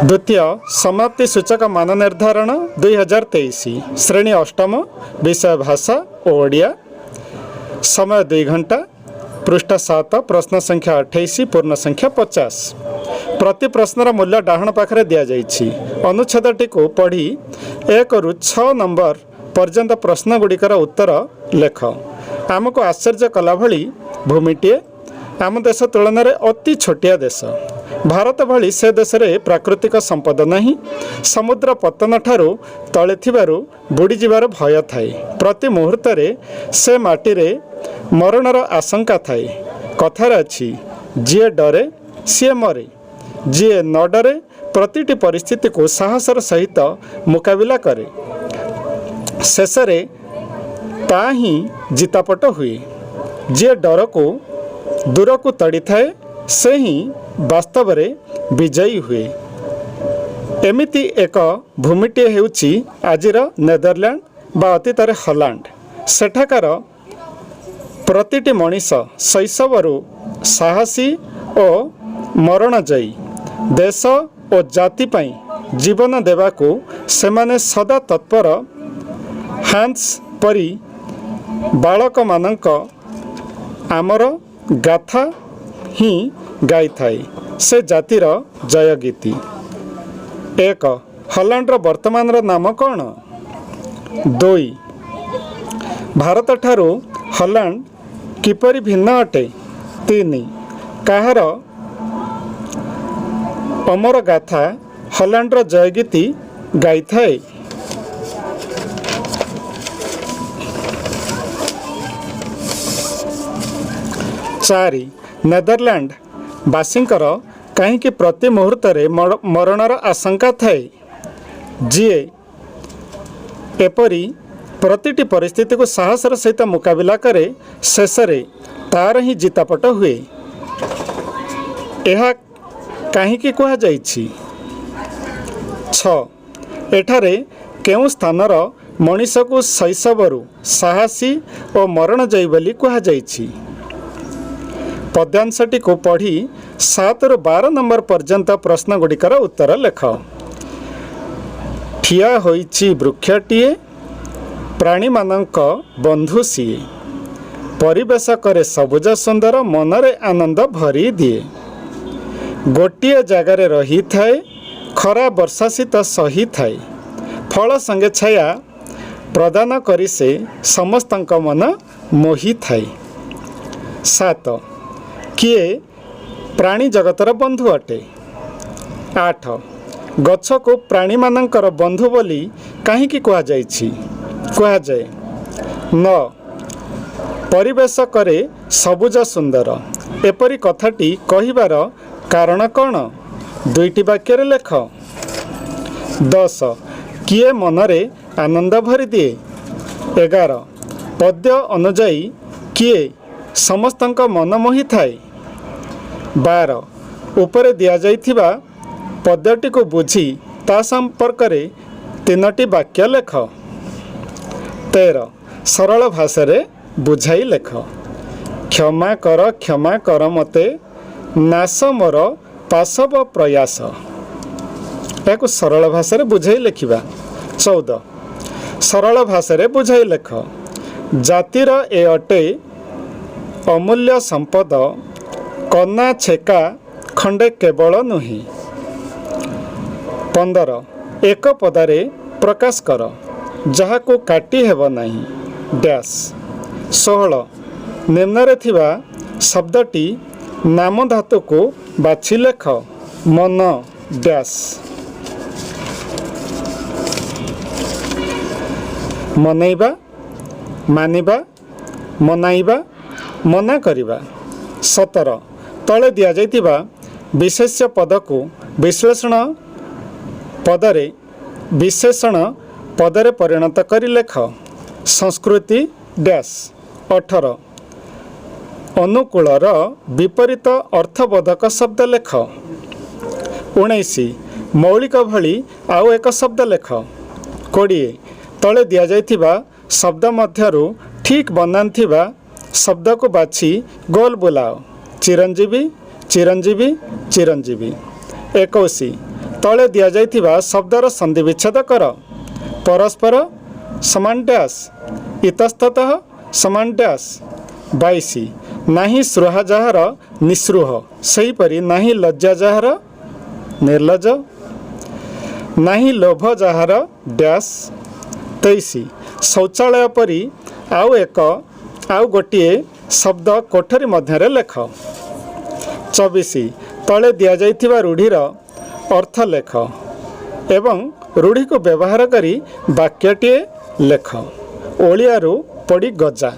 ଦ୍ୱିତୀୟ ସମାପ୍ତି ସୂଚକ ମାନ ନିର୍ଦ୍ଧାରଣ ଦୁଇ ହଜାର ତେଇଶ। ଶ୍ରେଣୀ ଅଷ୍ଟମ ବିଷୟ ଭାଷା ଓ ଓଡ଼ିଆ। ସମୟ ଦୁଇ ଘଣ୍ଟା। ପୃଷ୍ଠା ସାତ ପ୍ରଶ୍ନ ସଂଖ୍ୟା ଅଠେଇଶ ପୂର୍ଣ୍ଣ ସଂଖ୍ୟା ପଚାଶ। ପ୍ରତି ପ୍ରଶ୍ନର ମୂଲ୍ୟ ଡାହାଣ ପାଖରେ ଦିଆଯାଇଛି। ଅନୁଚ୍ଛେଦଟିକୁ ପଢ଼ି ଏକରୁ ଛଅ ନମ୍ବର ପର୍ଯ୍ୟନ୍ତ ପ୍ରଶ୍ନଗୁଡ଼ିକର ଉତ୍ତର ଲେଖ। ଆମକୁ ଆଶ୍ଚର୍ଯ୍ୟ କଲା ଭଳି ଭୂମିଟିଏ ଆମ ଦେଶ ତୁଳନାରେ ଅତି ଛୋଟିଆ ଦେଶ। ଭାରତ ଭଳି ସେ ଦେଶରେ ପ୍ରାକୃତିକ ସମ୍ପଦ ନାହିଁ। ସମୁଦ୍ର ପତନ ଠାରୁ ତଳେ ଥିବାରୁ ବୁଡ଼ିଯିବାର ଭୟ ଥାଏ। ପ୍ରତି ମୁହୂର୍ତ୍ତରେ ସେ ମାଟିରେ ମରଣର ଆଶଙ୍କା ଥାଏ। କଥାରେ ଅଛି ଯିଏ ଡରେ ସିଏ ମରେ। ଯିଏ ନ ଡରେ ପ୍ରତିଟି ପରିସ୍ଥିତିକୁ ସାହସର ସହିତ ମୁକାବିଲା କରେ। ଶେଷରେ ତା ହିଁ ଜିତାପଟ ହୁଏ। ଯିଏ ଡରକୁ ଦୂରକୁ ତଡ଼ିଥାଏ ସେ ହିଁ ବାସ୍ତବରେ ବିଜୟୀ ହୁଏ। ଏମିତି ଏକ ଭୂମିଟିଏ ହେଉଛି ଆଜିର ନେଦରଲ୍ୟାଣ୍ଡ ବା ଅତୀତରେ ହଲାଣ୍ଡ। ସେଠାକାର ପ୍ରତିଟି ମଣିଷ ଶୈଶବରୁ ସାହସୀ ଓ ମରଣଜୟୀ। ଦେଶ ଓ ଜାତି ପାଇଁ ଜୀବନ ଦେବାକୁ ସେମାନେ ସଦା ତତ୍ପର। ହାନ୍ସ ପରି ବାଳକମାନଙ୍କ ଆମର ଗାଥା ହିଁ ଗାଇଥାଏ। ସେ ଜାତିର ଜୟଗୀତି। ଏକ ହଲାଣ୍ଡର ବର୍ତ୍ତମାନର ନାମ କ'ଣ? ଦୁଇ ଭାରତଠାରୁ ହଲାଣ୍ଡ କିପରି ଭିନ୍ନ ଅଟେ? ତିନି କାହାର ଅମର ଗାଥା ହଲାଣ୍ଡର ଜୟଗୀତି ଗାଇଥାଏ? ଚାରି ନେଦରଲ୍ୟାଣ୍ଡ ବାସୀଙ୍କର କାହିଁକି ପ୍ରତି ମୁହୂର୍ତ୍ତରେ ମର- ମରଣର ଆଶଙ୍କା ଥାଏ? ଯିଏ ଏପରି ପ୍ରତିଟି ପରିସ୍ଥିତିକୁ ସାହସର ସହିତ ମୁକାବିଲା କରେ ଶେଷରେ ତାର ହିଁ ଜିତାପଟ ହୁଏ। ଏହା କାହିଁକି କୁହାଯାଇଛି? ଛଅ ଏଠାରେ କେଉଁ ସ୍ଥାନର ମଣିଷକୁ ଶୈଶବରୁ ସାହସୀ ଓ ମରଣଜୟୀ ବୋଲି କୁହାଯାଇଛି? ପଦ୍ୟାଂଶଟିକୁ ପଢ଼ି ସାତରୁ ବାର ନମ୍ବର ପର୍ଯ୍ୟନ୍ତ ପ୍ରଶ୍ନଗୁଡ଼ିକର ଉତ୍ତର ଲେଖ। ଠିଆ ହୋଇଛି ବୃକ୍ଷଟିଏ ପ୍ରାଣୀମାନଙ୍କ ବନ୍ଧୁ ସିଏ। ପରିବେଶ କରେ ସବୁଜ ସୁନ୍ଦର ମନରେ ଆନନ୍ଦ ଭରି ଦିଏ। ଗୋଟିଏ ଜାଗାରେ ରହିଥାଏ ଖରା ବର୍ଷା ଶୀତ ସହିଥାଏ। ଫଳ ସଙ୍ଗେ ଛାୟା ପ୍ରଦାନ କରି ସେ ସମସ୍ତଙ୍କ ମନ ମୋହିଥାଏ। ସାତ କିଏ ପ୍ରାଣୀ ଜଗତର ବନ୍ଧୁ ଅଟେ? ଆଠ ଗଛକୁ ପ୍ରାଣୀମାନଙ୍କର ବନ୍ଧୁ ବୋଲି କାହିଁକି କୁହାଯାଇଛି? କୁହାଯାଏ ନଅ ପରିବେଶ କରେ ସବୁଜ ସୁନ୍ଦର। ଏପରି କଥାଟି କହିବାର କାରଣ କ'ଣ? ଦୁଇଟି ବାକ୍ୟରେ ଲେଖ। ଦଶ କିଏ ମନରେ ଆନନ୍ଦ ଭରିଦିଏ? ଏଗାର ପଦ୍ୟ ଅନୁଯାୟୀ କିଏ ସମସ୍ତଙ୍କ ମନ ମୋହିଥାଏ? ବାର। ଉପରେ ଦିଆଯାଇଥିବା ପଦ୍ୟଟିକୁ ବୁଝି ତା ସମ୍ପର୍କରେ ତିନୋଟି ବାକ୍ୟ ଲେଖ। ତେର। ସରଳ ଭାଷାରେ ବୁଝାଇ ଲେଖ। କ୍ଷମା କର କ୍ଷମା କର ମୋତେ ନାଶ ମୋର ପାଶବ ପ୍ରୟାସ। ଏହାକୁ ସରଳ ଭାଷାରେ ବୁଝାଇ ଲେଖିବା। ଚଉଦ। ସରଳ ଭାଷାରେ ବୁଝାଇ ଲେଖ। ଜାତିର ଏ ଅଟେ ଅମୂଲ୍ୟ ସମ୍ପଦ କନା ଛେକା ଖଣ୍ଡେ କେବଳ ନୁହେଁ। ପନ୍ଦର ଏକ ପଦାରେ ପ୍ରକାଶ କର ଯାହାକୁ କାଟି ହେବ ନାହିଁ। ଡ୍ୟାସ୍ ଷୋହଳ ନିମ୍ନରେ ଥିବା ଶବ୍ଦଟି ନାମ ଧାତୁକୁ ବାଛି ଲେଖ। ମନ ଡ୍ୟାସ୍। ମନେଇବା ମାନିବା ମନାଇବା ମନା କରିବା। ସତର ତଳେ ଦିଆଯାଇଥିବା ବିଶେଷ୍ୟ ପଦକୁ ବିଶ୍ଳେଷଣ ପଦରେ ବିଶେଷଣ ପଦରେ ପରିଣତ କରି ଲେଖ ସଂସ୍କୃତି ଡ୍ୟାସ୍ ଅଠର ଅନୁକୂଳର ବିପରୀତ ଅର୍ଥବୋଧକ ଶବ୍ଦ ଲେଖ। ଉଣେଇଶ। ମୌଳିକ ଭଳି ଆଉ ଏକ ଶବ୍ଦ ଲେଖ। କୋଡ଼ିଏ। ତଳେ ଦିଆଯାଇଥିବା ଶବ୍ଦ ମଧ୍ୟରୁ ଠିକ୍ ବନାନ ଥିବା ଶବ୍ଦକୁ ବାଛି ଗୋଲ ବୁଲାଅ। ଚିରଞ୍ଜୀବୀ ଚିରଞ୍ଜୀବୀ ଚିରଞ୍ଜୀବୀ। ଏକୋଇଶ ତଳେ ଦିଆଯାଇଥିବା ଶବ୍ଦର ସନ୍ଧି ବିଚ୍ଛେଦ କର। ପରସ୍ପର ସମାନ ଡ୍ୟାସ୍ ଇତସ୍ତତଃ ସମାନ ଡ୍ୟାସ୍ ବାଇଶି ନାହିଁ ସ୍ପୃହା ଯାହାର ନିଃସ୍ପୃହ ସେହିପରି ନାହିଁ ଲଜ୍ଜା ଯାହାର ନିର୍ଲଜ ନାହିଁ ଲୋଭ ଯାହାର ଡ୍ୟାସ୍। ତେଇଶି ଶୌଚାଳୟ ପରି ଆଉ ଏକ ଆଉ ଗୋଟିଏ ଶବ୍ଦ କୋଠରୀ ମଧ୍ୟରେ ଲେଖ। ଚବିଶି। ତଳେ ଦିଆଯାଇଥିବା ରୂଢ଼ିର ଅର୍ଥ ଲେଖ ଏବଂ ରୂଢ଼ିକୁ ବ୍ୟବହାର କରି ବାକ୍ୟଟିଏ ଲେଖ। ଓଳିଆରୁ ପଡ଼ି ଗଜା।